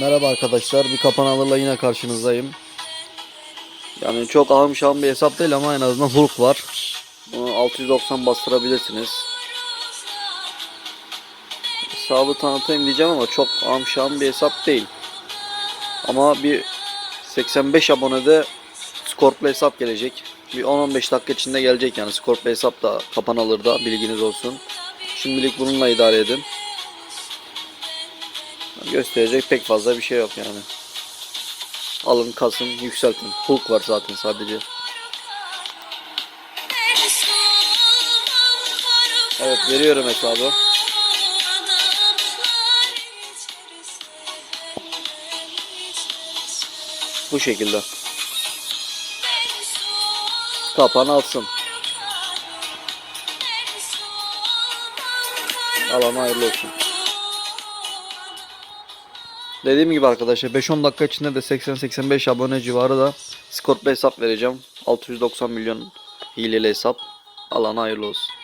Merhaba arkadaşlar. Bir kapan alırla yine karşınızdayım. Yani çok ahım şahım bir hesap değil ama en azından Hulk var. Bunu 690 bastırabilirsiniz. Hesabı tanıtayım diyeceğim ama çok ahım şahım bir hesap değil. Ama bir 85 abonede Scorpio hesap gelecek. Bir 10-15 dakika içinde gelecek yani Scorpio hesap da kapan da bilginiz olsun. Şimdilik bununla idare edin. Gösterecek pek fazla bir şey yok yani. Alın kasın yükseltin. Hulk var zaten sadece. Evet veriyorum hesabı. Bu şekilde. Kapan alsın. Alan hayırlı olsun. Dediğim gibi arkadaşlar 5-10 dakika içinde de 80-85 abone civarı da Scorpio hesap vereceğim. 690 milyon hileli hesap. Alana hayırlı olsun.